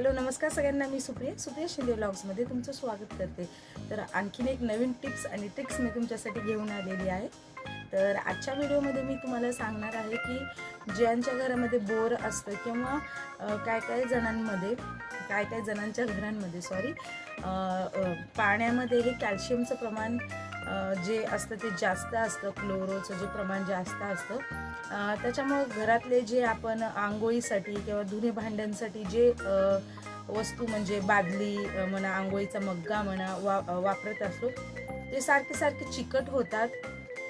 Hello नमस्कार सगळ्यांना. मी सुप्रिया सुप्रिया शिंदे ब्लॉग्समध्ये तुमचं स्वागत करते. तर आणखीन एक नवीन टिप्स आणि ट्रिक्स मी तुमच्यासाठी घेऊन आलेली आहे. तर आजच्या व्हिडिओमध्ये मी तुम्हाला सांगणार आहे की ज्यांच्या घरामध्ये बोर असतं किंवा काय काय जणांमध्ये काय काय जणांच्या घरांमध्ये सॉरी पाण्यामध्ये हे कॅल्शियमचं प्रमाण जे असतं ते जास्त असतं क्लोरोचं जे प्रमाण जास्त असतं. त्याच्यामुळं घरातले जे आपण आंघोळीसाठी किंवा धुणे भांड्यांसाठी जे वस्तू म्हणजे बादली म्हणा आंघोळीचा मग्गा म्हणा वा वापरत असतो ते सारखे सारखे चिकट होतात.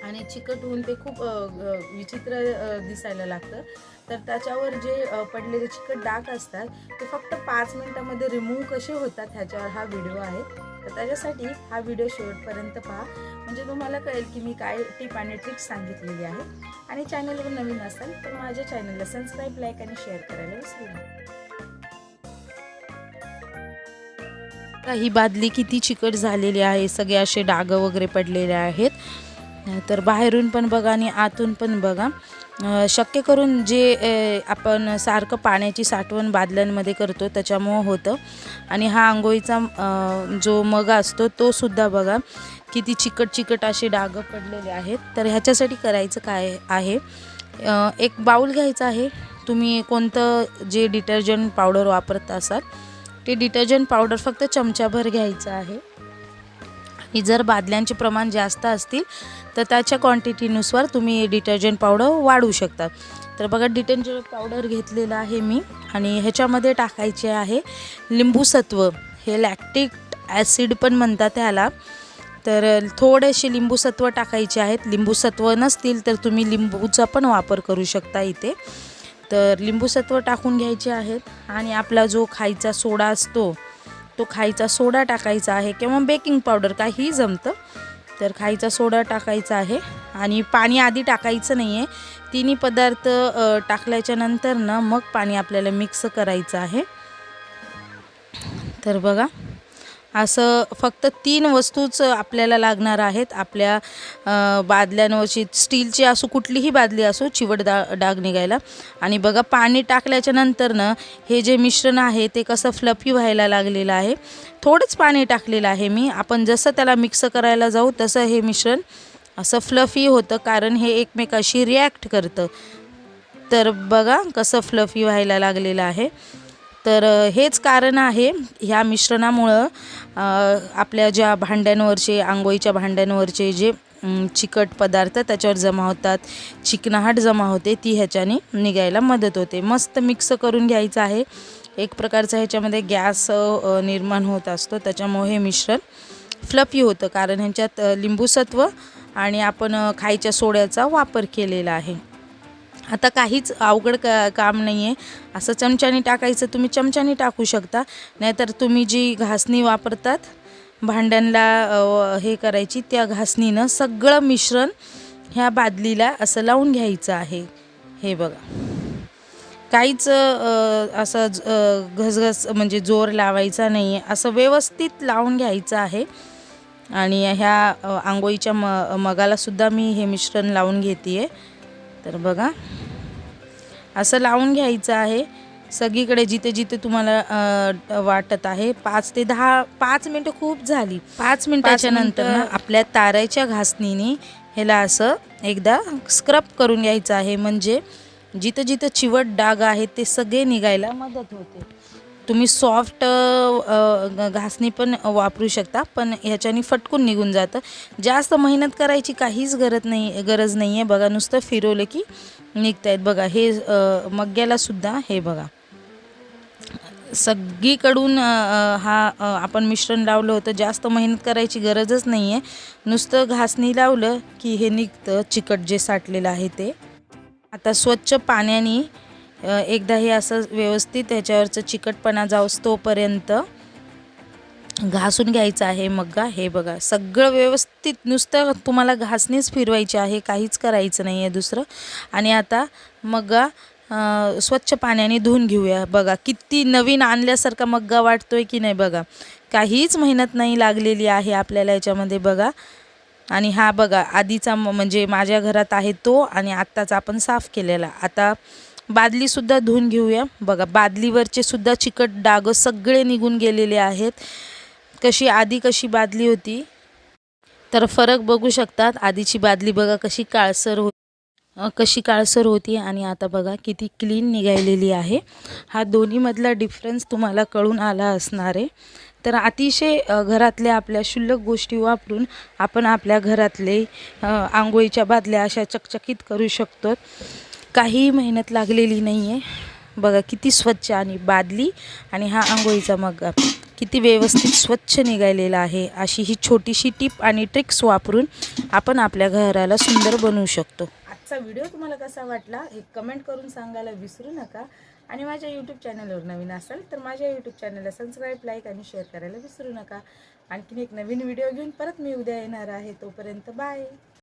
आणि चिकट होऊन ते खूप विचित्र दिसायला लागतं. तर त्याच्यावर जे पडलेले चिकट डाग असतात ते फक्त पाच मिनटामध्ये रिमूव्ह कसे होतात ह्याच्यावर हा व्हिडिओ आहे. तर त्याच्यासाठी हा व्हिडिओ शेवटपर्यंत पहा. म्हणजे तुम्हाला कळेल की मी काय टिप आणि ट्रिक्स सांगितलेली आहे. आणि चॅनलवर नवीन असाल तर माझ्या चॅनलला सबस्क्राईब लाईक आणि शेअर करायला विसरू नका. ही बादली किती चिकट झालेली आहे सगळे असे डाग वगैरे पडलेले आहेत. तर बाहेरून पण बघा आणि आतून पण बघा. शक्य करून जे आपण सारखं पाण्याची साठवण बादल्यांमध्ये करतो त्याच्यामुळं होतं. आणि हा आंघोळीचा जो मग असतो तो सुद्धा बघा. किती चिकट चिकट असे डाग पडलेले आहेत. तर ह्याच्यासाठी करायचं काय आहे? एक बाऊल घ्यायचा आहे. तुम्ही कोणतं जे डिटर्जंट पावडर वापरत असाल ते डिटर्जंट पावडर फक्त चमच्याभर घ्यायचं आहे. जर बादल्यांचे प्रमाण जास्त असतील तर त्याच्या क्वांटिटीनुसार तुम्ही डिटर्जंट पावडर वाढवू शकता. तर बघा डिटर्जंट पावडर घेतलेला आहे मी आणि ह्याच्यामध्ये टाकायचे आहे लिंबूसत्व. हे लॅक्टिक ॲसिड पण म्हणतात ह्याला. तर थोडेसे लिंबूसत्व टाकायचे आहेत. लिंबूसत्व नसतील तर तुम्ही लिंबूचा पण वापर करू शकता इथे. तर लिंबूसत्व टाकून घ्यायचे आहेत आणि आपला जो खायचा सोडा असतो तो खायचा सोडा टाकायचा आहे किंवा बेकिंग पावडर काहीही जमतं तर खायचा सोडा टाकायचा आहे. आणि पाणी आधी टाकायचं नाही आहे तिन्ही पदार्थ टाकल्याच्या नंतर ना मग पाणी आपल्याला मिक्स करायचं आहे. तर बघा असं फक्त तीन वस्तूच आपल्याला लागणार आहेत. आपल्या बादल्यांवरची स्टीलची असो कुठलीही बादली असो चिवट डा डाग निघायला. आणि बघा पाणी टाकल्याच्या नंतर ना हे जे मिश्रण आहे ते कसं फ्लफी व्हायला लागलेलं आहे. थोडंच पाणी टाकलेलं आहे मी. आपण जसं त्याला मिक्स करायला जाऊ तसं हे मिश्रण असं फ्लफी होतं कारण हे एकमेकाशी रिॲक्ट करतं. तर बघा कसं फ्लफी व्हायला लागलेलं आहे. तर हेच कारण आहे ह्या मिश्रणामुळं आपल्या ज्या भांड्यांवरचे आंघोळीच्या भांड्यांवरचे जे चिकट पदार्थ त्याच्यावर जमा होतात चिकनाहट जमा होते ती ह्याच्याने निघायला मदत होते. मस्त मिक्स करून घ्यायचं आहे. एक प्रकारचा ह्याच्यामध्ये गॅस निर्माण होत असतो. त्याच्यामुळे हे मिश्रण फ्लफी होतं. कारण ह्याच्यात लिंबूसत्व आणि आपण खायच्या सोड्याचा वापर केलेला आहे. आता काहीच अवघड का काम नाही आहे असं चमच्याने टाकायचं तुम्ही चमच्याने टाकू शकता. नाहीतर तुम्ही जी घासणी वापरतात भांड्यांना हे करायची त्या घासणीनं सगळं मिश्रण ह्या बादलीला असं लावून घ्यायचं आहे. हे बघा. काहीच असं घसघस म्हणजे जोर लावायचा नाही आहे असं व्यवस्थित लावून घ्यायचं आहे. आणि ह्या आंघोळीच्या म मगालासुद्धा मी हे मिश्रण लावून घेते आहे तर बघा. असं लावून घ्यायचं आहे. सगळीकडे जिथे जिथे तुम्हाला वाटत आहे. पाच ते दहा पाच मिनटं खूप झाली. पाच मिनटाच्या नंतर ना आपल्या ताराच्या घासणीने ह्याला असं एकदा स्क्रब करून घ्यायचं आहे. म्हणजे जिथं जिथं चिवट डाग आहेत ते सगळे निघायला मदत होते. तुम्ही सॉफ्ट घासणी पण वापरू शकता पण ह्याच्याने फटकून निघून जातं. जास्त मेहनत करायची काहीच गरज नाही गरज नाही आहे बघा नुसतं फिरवलं की निघत आहेत बघा हे मग्यालासुद्धा हे बघा. सगळीकडून हा आपण मिश्रण लावलं होतं. जास्त मेहनत करायची गरजच नाही आहे नुसतं घासणी लावलं की हे निघतं. चिकट जे साठलेलं आहे ते. आता स्वच्छ पाण्याने एकदा हे असं व्यवस्थित ह्याच्यावरचं चिकटपणा जाऊस तोपर्यंत घासून घ्यायचं आहे मग्गा. हे बघा सगळं व्यवस्थित नुसतं तुम्हाला घासणीच फिरवायची आहे काहीच करायचं नाही आहे दुसरं. आणि आता मग्गा स्वच्छ पाण्याने धुवून घेऊया. बघा किती नवीन आणल्यासारखा मग्गा वाटतोय की नाही बघा. काहीच मेहनत नाही लागलेली आहे आपल्याला याच्यामध्ये बघा. आणि हा बघा आधीचा म- म्हणजे माझ्या घरात आहे तो आणि आत्ताचा आपण साफ केलेला. आता बादलीसुद्धा धुवून घेऊया. बघा बादलीवरचे सुद्धा चिकट डाग सगळे निघून गेलेले आहेत. कशी आधी कशी बादली होती? तर फरक बघू शकतात. आधीची बादली बघा कशी काळसर हो कशी काळसर होती आणि आता बघा किती क्लीन निघालेली आहे. हा दोन्हीमधला डिफरन्स तुम्हाला कळून आला असणार आहे. तर अतिशय घरातल्या आपल्या क्षुल्लक गोष्टी वापरून आपण आपल्या घरातले आंघोळीच्या बादल्या अशा चकचकीत करू शकतो. काहीही मेहनत लागलेली नाही आहे बघा किती स्वच्छ आणि बादली आणि हा आंघोळीचा मग किती व्यवस्थित स्वच्छ निघालेला आहे अशी ही छोटीशी टिप आणि ट्रिक्स वापरून आपण आपल्या घराला सुंदर बनवू शकतो. आजचा व्हिडिओ तुम्हाला कसा वाटला हे कमेंट करून सांगायला विसरू नका. आणि माझ्या यूट्यूब चॅनलवर नवीन असाल तर माझ्या यूट्यूब चॅनलला सबस्क्राईब लाईक आणि शेअर करायला विसरू नका. आणखीन एक नवीन व्हिडिओ घेऊन परत मी उद्या येणार आहे. तोपर्यंत बाय